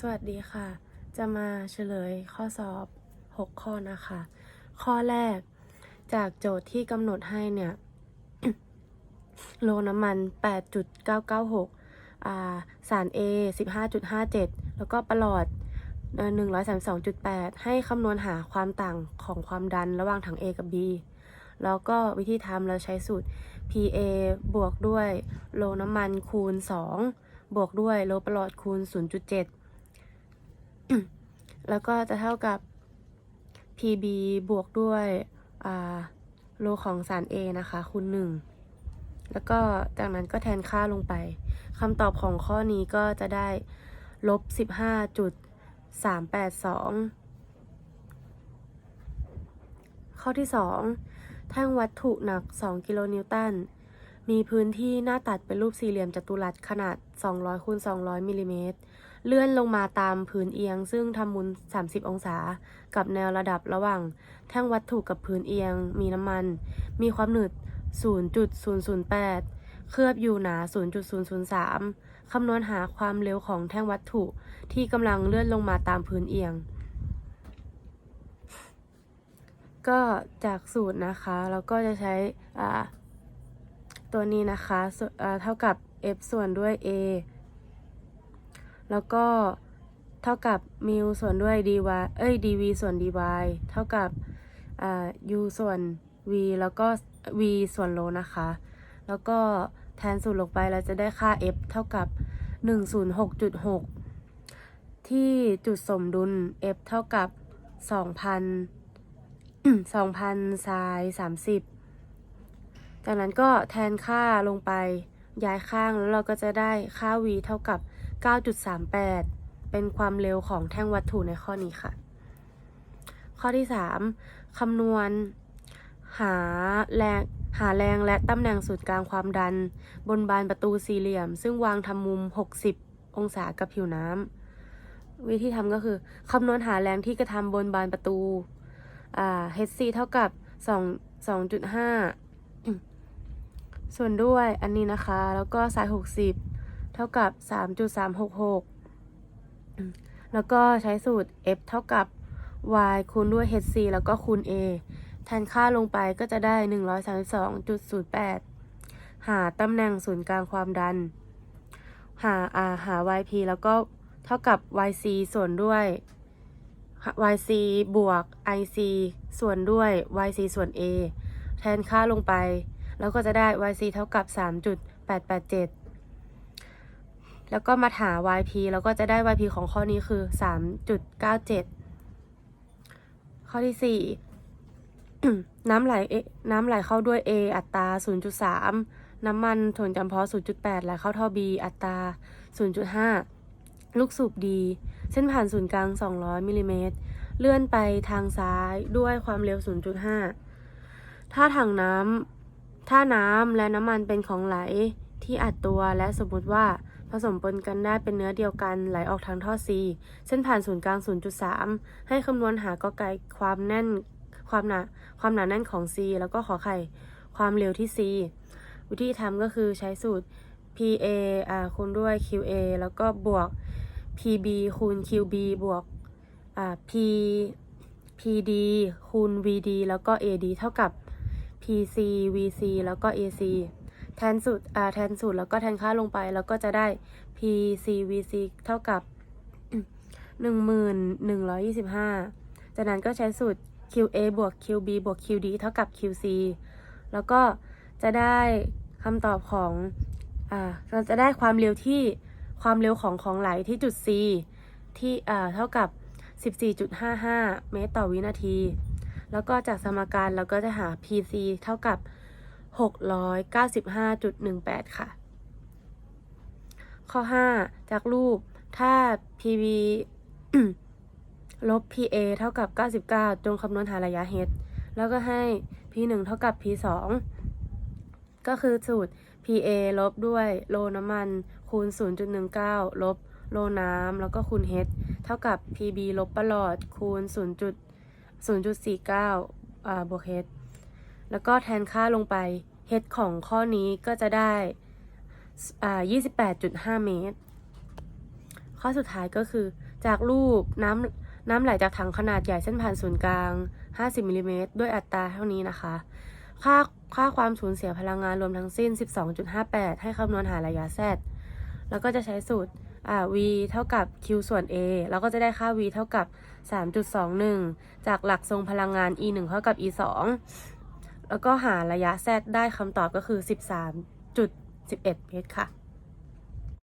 สวัสดีค่ะ จะมาเฉลยข้อสอบ 6 ข้อนะคะ ข้อแรกจากโจทย์ที่กำหนดให้เนี่ย โลน้ำมัน 8.996อ่าสาร A 15.57 แล้วก็ประหลอดเอ่อ132.8 ให้คำนวณหาความต่างของความดันระหว่างถัง A กับ B แล้วก็วิธีทำเราใช้สูตร PA บวกด้วยโลน้ำมันคูณ 2 บวกด้วยโลประหลอดคูณ 0.7 แล้วก็จะเท่ากับ PB บวกด้วยโลของสาร A นะคะคูณ1 แล้วก็จากนั้นก็แทนค่าลงไปคำตอบของข้อนี้ก็จะได้ลบ 15.382 ข้อที่ 2 แท่งวัตถุหนัก 2 กิโลนิวตันมีพื้นที่หน้าตัดเป็นรูปสี่เหลี่ยมจัตุรัสขนาด 200คูณ200มิลลิเมตร เลื่อนลงมาตามพื้นเอียง ซึ่งทำมุม30 องศา กับแนวระดับระหว่าง แท่งวัตถุกับพื้นเอียง มีน้ำมัน มีความหนืด 0.008 เคลือบอยู่หนา 0.003 คำนวณหาความเร็วของแท่งวัตถุที่กำลังเลื่อนลงมาตามพื้นเอียง ก็จากสูตรนะคะ เราก็จะใช้ตัวนี้นะคะ เท่ากับ f ส่วนด้วย a แล้วก็เท่ากับมิวส่วนด้วย dy เอ้ย dv ส่วน dy เท่ากับอ่า u ส่วน v แล้วก็ v ส่วนโลนะคะ แล้วก็แทนสูตรลงไปเราจะได้ค่า f เท่ากับ 106.6 ที่จุดสมดุล f เท่ากับ 2,000 2,000ทราย 30 จากนั้นก็แทนค่าลงไปย้ายข้างแล้วเราก็จะได้ค่า v เท่ากับ 9.38 เป็นความเร็วของแท่งวัตถุในข้อนี้ค่ะ ข้อที่ 3คำนวณ หาแรงหาแรงและตำแหน่งศูนย์กลางความดัน บนบานประตูสี่เหลี่ยม ซึ่งวางทำมุม 60 องศากับผิวน้ำวิธีทำก็คือคำนวณหาแรงที่กระทำบนบานประตู อ่า hc เท่ากับ 2 2.5 ส่วนด้วยอันนี้นะคะ แล้วก็สาย 60 เท่ากับ 3.366 แล้วก็ใช้สูตร f เท่ากับ y คูณด้วย hc แล้วก็คูณ a แทนค่าลงไปก็จะได้ 132.08 หาตำแหน่งศูนย์กลางความดัน หาอ่าหา yp แล้วก็เท่ากับ yc ส่วนด้วย yc บวก ic ส่วนด้วย yc ส่วน a แทนค่าลงไป แล้วก็จะได้ yc เท่ากับ 3.887 แล้วก็มาหา yp แล้วก็จะได้ yp ของข้อนี้คือ 3.97 ข้อที่ 4 น้ำไหลเอน้ำไหลเข้าด้วย A อัตรา 0.3 น้ำมันถ่วงจำเพาะ 0.8 ไหลเข้าท่อ B อัตรา 0.5 ลูกสูบดี เส้นผ่านศูนย์กลาง 200มิลลิเมตร เลื่อนไปทางซ้ายด้วยความเร็ว 0.5 ถ้าถังน้ำถ้าน้ำและน้ำมันเป็นของไหลที่อัดตัวและสมมติว่า ผสมปนกันได้เป็นเนื้อเดียวกันไหลออกทางท่อ C เส้นผ่านศูนย์กลาง 0.3 ให้คำนวณหากอไก่ความแน่นความหนาความหนาแน่นของ C แล้วก็ขอไข่ความเร็วที่ C วิธีทำก็คือใช้สูตร PA อ่าคูณด้วย QA แล้วก็บวก PB คูณ QB บวกอ่า P PD คูณ VD แล้วก็ AD เท่ากับ PC VC แล้วก็ AC แทนสูตรอ่าแทนสูตรแล้วก็แทนค่าลงไป แล้วก็จะได้ PC VC เท่ากับ 1125 จากนั้นก็ใช้สูตร QA บวก QB บวก QD เท่ากับ QC แล้วก็จะได้คำตอบของอ่าเราจะได้ความเร็วที่ความเร็วของของไหลที่จุด C ที่อ่าเท่ากับ 14.55 เมตรต่อวินาที แล้วก็จากสมการเราก็จะหา PC เท่ากับ 695.18 ค่ะ ข้อ 5 จากรูปถ้า PB ลบ PA เท่ากับ 99 จงคำนวณหาระยะ h แล้วก็ให้ P1 เท่ากับ P2 ก็คือสูตร PA ลบด้วยโลน้ำมัน คูณ 0.19 ลบโลน้ำแล้วก็คูณ H เท่ากับ PB ลบประหลอดคูณ 0.0.49อ่าบวก H แล้วก็แทนค่าลงไป H ของข้อนี้ก็จะได้อ่า28.5 เมตร ข้อสุดท้ายก็คือจากรูปน้ำน้ำไหลจากถังขนาดใหญ่เส้นผ่านศูนย์กลาง 50มิลลิเมตรด้วยอัตราเท่านี้นะคะ ค่าค่าความสูญเสียพลังงานรวมทั้งสิ้น 12.58 ให้คำนวณหาระยะ z แล้วก็จะใช้สูตรอ่า v เท่ากับ q ส่วน a แล้วก็จะได้ค่า v เท่ากับ 3.21 จากหลักทรงพลังงาน e 1เท่ากับ e 2 แล้วก็หาระยะแซดได้คำตอบก็คือ 13.11 เมตรค่ะ